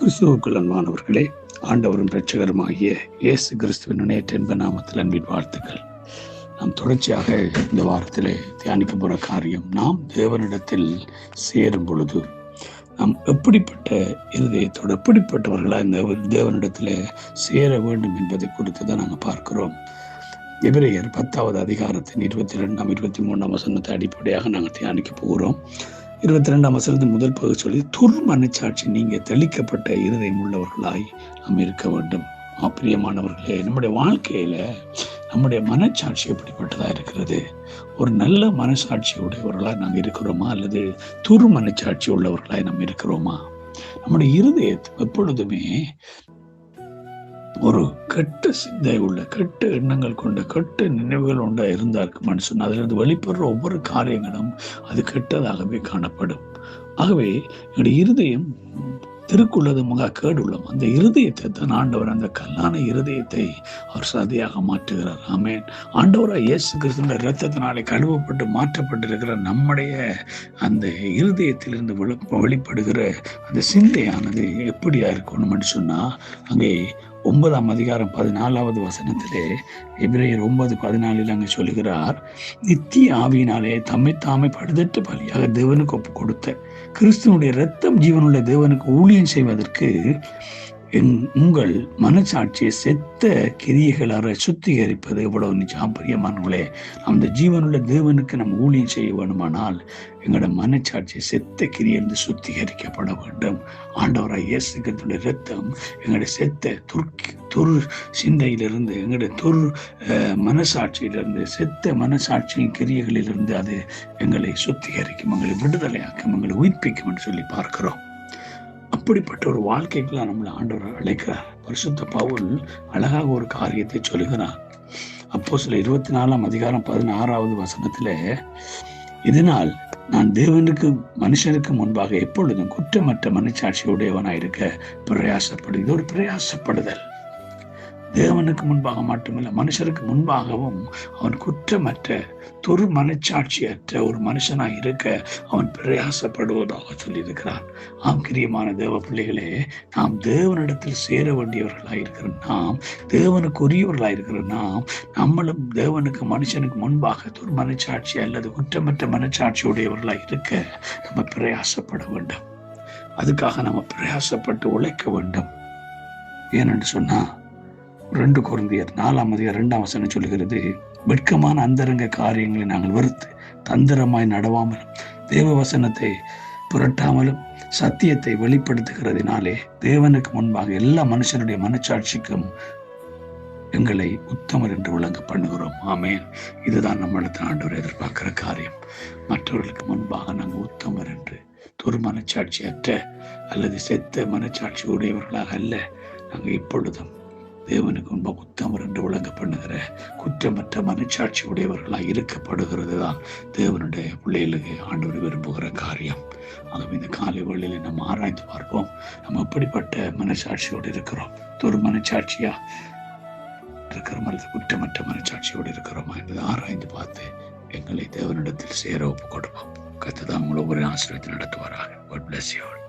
கிறிஸ்துவுக்குள் அன்பானவர்களே ஆண்டவரும் பிரச்சகருமாகிய இயேசு கிறிஸ்துவின் நேற்று என்ப நாமத்தில் அன்பின் வாழ்த்துக்கள். நாம் தொடர்ச்சியாக இந்த வாரத்திலே தியானிக்க போகிற காரியம் நாம் தேவனிடத்தில் சேரும் பொழுது நாம் எப்படிப்பட்ட இருதயத்தோடு எப்படிப்பட்டவர்களாக இந்த தேவனிடத்தில் சேர வேண்டும் என்பதை குறித்து தான் நாங்கள் பார்க்கிறோம். எபிரேயர் பத்தாவது அதிகாரத்தின் இருபத்தி ரெண்டாம் இருபத்தி மூணாம் வசனத்தை அடிப்படையாக நாங்கள் தியானிக்க போகிறோம். இருபத்தி ரெண்டாம் வசனத்தின் முதல் பகுதி சொல்லி துர் மனச்சாட்சி நீங்க தெளிக்கப்பட்ட இருதயம் உள்ளவர்களாய் நாம் இருக்க வேண்டும் அப்பிரியமானவர்களே நம்முடைய வாழ்க்கையில நம்முடைய மனச்சாட்சி எப்படிப்பட்டதா இருக்கிறது? ஒரு நல்ல மனசாட்சி உடையவர்களாய் நாங்கள் இருக்கிறோமா? அல்லது துரு மனச்சாட்சி உள்ளவர்களாய் நாம் இருக்கிறோமா? நம்முடைய இருதயத்தை எப்பொழுதுமே ஒரு கெட்ட சிந்தை உள்ள கெட்ட எண்ணங்கள் கொண்ட கெட்ட நினைவுகள் உண்டா இருந்தார் மனுஷன். அதிலிருந்து வெளிப்படுற ஒவ்வொரு காரியங்களும் அது கெட்டதாகவே காணப்படும். ஆகவே என்னுடைய இருதயம் திருக்குள்ளது முக கேடுள்ளம். அந்த இருதயத்தை தான் ஆண்டவர் அந்த கல்லான இருதயத்தை அவர் சதியாக மாற்றுகிறார். ஆமேன். ஆண்டவராக இயேசு கிறிஸ்துவ இரத்தத்தினாலே கழுவப்பட்டு மாற்றப்பட்டிருக்கிற நம்முடைய அந்த இருதயத்திலிருந்து வெளிப்படுகிற அந்த சிந்தையானது எப்படியா இருக்கணும்னு சொன்னால் அங்கே ஒன்பதாம் அதிகாரம் பதினாலாவது வசனத்திலே எபிரேயர் ஒன்பது பதினாலில் அங்கே சொல்லுகிறார் நித்திய ஆவியினாலே தம்மை தாமே படுதட்டு பலியாக தேவனுக்கு ஒப்பு கொடுத்த கிறிஸ்துவனுடைய ரத்தம் ஜீவனுள்ள தேவனுக்கு ஊழியம் செய்வதற்கு உங்கள் மனசாட்சியை செத்த கிரியைகளாக சுத்திகரிப்பது எவ்வளவு நிச்சயம் பிரியமானவர்களே. அந்த ஜீவனுள்ள தேவனுக்கு நம்ம ஊழியம் செய்ய வேணுமானால் எங்களோட மனச்சாட்சி செத்த கிரியிலிருந்து சுத்திகரிக்கப்பட வேண்டும். ஆண்டவராக இயேசுக்கிறதுடைய ரத்தம் எங்களுடைய செத்த துர்க்கி துரு சிந்தையிலிருந்து எங்களுடைய துரு மனசாட்சியிலிருந்து செத்த மனசாட்சியின் கிரியைகளிலிருந்து அது எங்களை சுத்திகரிக்கும் எங்களை விடுதலையாக்கும் எங்களை உயிர்ப்பிக்கும் என்று சொல்லி பார்க்கிறோம். அப்படிப்பட்ட ஒரு வாழ்க்கைக்குள்ள நம்மளை ஆண்டவர் அழைக்கிறார் பரிசுத்த பவுல் அழகாக ஒரு காரியத்தை சொல்லுகிறார். அப்போ சில இருபத்தி நாலாம் அதிகாரம் பதினாறாவது வசனத்துல இதனால் நான் தேவனுக்கு மனுஷனுக்கு முன்பாக எப்பொழுதும் குற்றமற்ற மனச்சாட்சியுடையவனாயிருக்க பிரயாசப்படு இது ஒரு பிரயாசப்படுதல். தேவனுக்கு முன்பாக மட்டுமல்ல மனுஷருக்கு முன்பாகவும் அவன் குற்றமற்ற தொரு மனச்சாட்சியற்ற ஒரு மனுஷனாக இருக்க அவன் பிரயாசப்படுவதாக சொல்லியிருக்கிறான் ஆம் கிரியமான தேவ பிள்ளைகளே நாம் தேவனிடத்தில் சேர வேண்டியவர்களாக இருக்கிற நாம் தேவனுக்கு உரியவர்களாக இருக்கிற நாம் நம்மளும் தேவனுக்கு மனுஷனுக்கு முன்பாக தொரு மனச்சாட்சி அல்லது குற்றமற்ற மனச்சாட்சி உடையவர்களாக இருக்க நம்ம பிரயாசப்பட வேண்டும். அதுக்காக நம்ம பிரயாசப்பட்டு உழைக்க வேண்டும். ஏனென்று சொன்னால் ரெண்டு குழந்தையர் நாலாம் அதிகாரம் ரெண்டாம் வசனம் சொல்லுகிறது வெட்கமான அந்தரங்க காரியங்களை நாங்கள் வெறுத்து தந்திரமாய் நடவாமலும் தேவ வசனத்தை புரட்டாமலும் சத்தியத்தை வெளிப்படுத்துகிறதுனாலே தேவனுக்கு முன்பாக எல்லா மனுஷனுடைய மனச்சாட்சிக்கும் எங்களை உத்தமர் என்று விளங்க பண்ணுகிறோம். ஆமேன். இதுதான் நம்மளுக்கு ஆண்டவர் எதிர்பார்க்கிற காரியம். மற்றவர்களுக்கு முன்பாக நாங்கள் உத்தமர் என்று துரு மனச்சாட்சியற்ற அல்லது செத்த மனச்சாட்சி உடையவர்களாக அல்ல. நாங்கள் இப்பொழுதும் தேவனுக்கு முன்பாக உத்தமர் என்று விளங்க பண்ணுகிற குற்றமற்ற மனச்சாட்சி உடையவர்களாக இருக்கப்படுகிறது தான் தேவனுடைய பிள்ளைகளுக்கு ஆண்டவர் விரும்புகிற காரியம். ஆகவே இந்த காலை வழியில் நம்ம ஆராய்ந்து பார்ப்போம். நம்ம எப்படிப்பட்ட மனசாட்சியோடு இருக்கிறோம்? ஒரு மனச்சாட்சியா? இருக்கிறோம்? அல்லது குற்றமற்ற மனச்சாட்சியோடு இருக்கிறோமா? என்பதை ஆராய்ந்து பார்த்து எங்களை தேவனிடத்தில் சேர ஒப்பு கொடுப்போம் கத்துதான் உங்களை ஒரு ஆசிரியத்தை நடத்துவாராக. God bless you all.